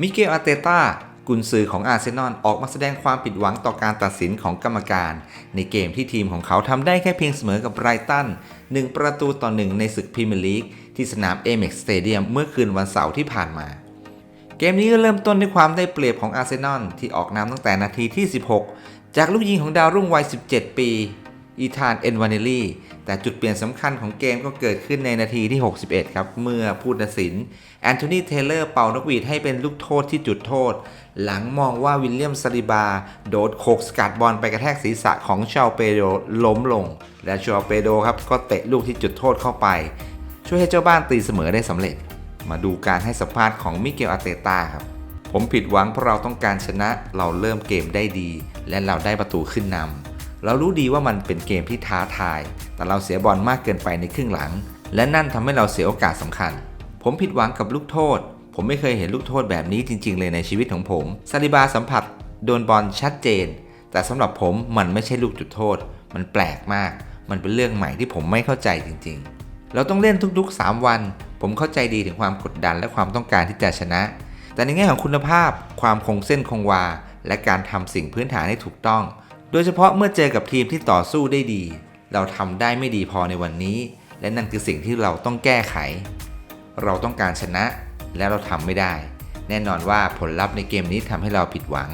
มิเกลอาร์เตตากุนซือของอาร์เซนอลออกมาแสดงความผิดหวังต่อการตัดสินของกรรมการ ในเกมที่ทีมของเขาทำได้แค่เพียงเสมอกับไบรตัน 1 ประตูต่อ1ในศึกพรีเมียร์ลีกที่สนามเอเม็กสเตเดียมเมื่อคืนวันเสาร์ที่ผ่านมา เกมนี้ก็เริ่มต้นด้วยความได้เปรียบของอาร์เซนอลที่ออกนำตั้งแต่นาทีที่ 16 จากลูกยิงของดาวรุ่งวัย 17 ปี อีธานเอ็นวานลลี่แต่จุดเปลี่ยนสำคัญของเกมก็เกิดขึ้นในนาทีที่ 61 ครับ เมื่อผู้ตัดสินแอนโทนีเทเลอร์เป่านกหวีดให้เป็นลูกโทษที่จุดโทษ หลังมองว่าวิลเลียมซาลิบา โดดโขกสกัดบอลไปกระแทกศีรษะของชาวเปโดล้มลง และชาวเปโดครับก็เตะลูกที่จุดโทษเข้าไป ช่วยให้เจ้าบ้านตีเสมอได้สำเร็จ มาดูการให้สัมภาษณ์ของมิเกลอาเตตาครับผมผิดหวังเพราะเราต้องการชนะเราเริ่มเกมได้ดี และเราได้ประตูขึ้นนำ เรารู้ดีว่ามันเป็นเกมที่ท้าทาย แต่เราเสียบอลมากเกินไปในครึ่งหลัง และนั่นทำให้เราเสียโอกาสสำคัญ ผมผิดหวังกับลูกโทษ ผมไม่เคยเห็นลูกโทษแบบนี้จริง ๆ เลยในชีวิตของผมซาลิบาสัมผัส โดนบอลชัดเจน แต่สำหรับผมมันไม่ใช่ลูกจุดโทษ มันแปลกมาก มันเป็นเรื่องใหม่ที่ผมไม่เข้าใจจริง ๆ เราต้องเล่นทุกๆ 3 วัน ผมเข้าใจดีถึงความกดดันและความต้องการที่จะชนะ แต่ในแง่ของคุณภาพ ความคงเส้นคงวา และการทำสิ่งพื้นฐานให้ถูกต้อง โดยเฉพาะเมื่อเจอกับทีมที่ต่อสู้ได้ดี เราทำได้ไม่ดีพอในวันนี้ และนั่นคือสิ่งที่เราต้องแก้ไข เราต้องการชนะและเราทำไม่ได้ แน่นอนว่าผลลัพธ์ในเกมนี้ทำให้เราผิดหวัง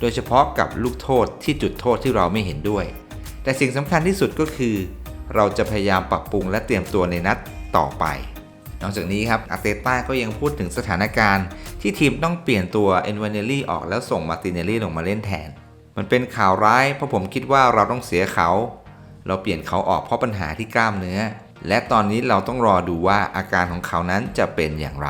โดยเฉพาะกับลูกโทษที่จุดโทษที่เราไม่เห็นด้วย แต่สิ่งสำคัญที่สุดก็คือ เราจะพยายามปรับปรุงและเตรียมตัวในนัดต่อไป นอกจากนี้ครับอาเตต้าก็ยังพูดถึงสถานการณ์ ที่ทีมต้องเปลี่ยนตัวเอ็นวานเนลลี่ออกแล้วส่งมาร์ตินเนลลี่ลงมาเล่นแทน มันเป็นข่าวร้ายเพราะผมคิดว่าเราต้องเสียเขา เราเปลี่ยนเขาออกเพราะปัญหาที่กล้ามเนื้อ และตอนนี้เราต้องรอดูว่าอาการของเขานั้นจะเป็นอย่างไร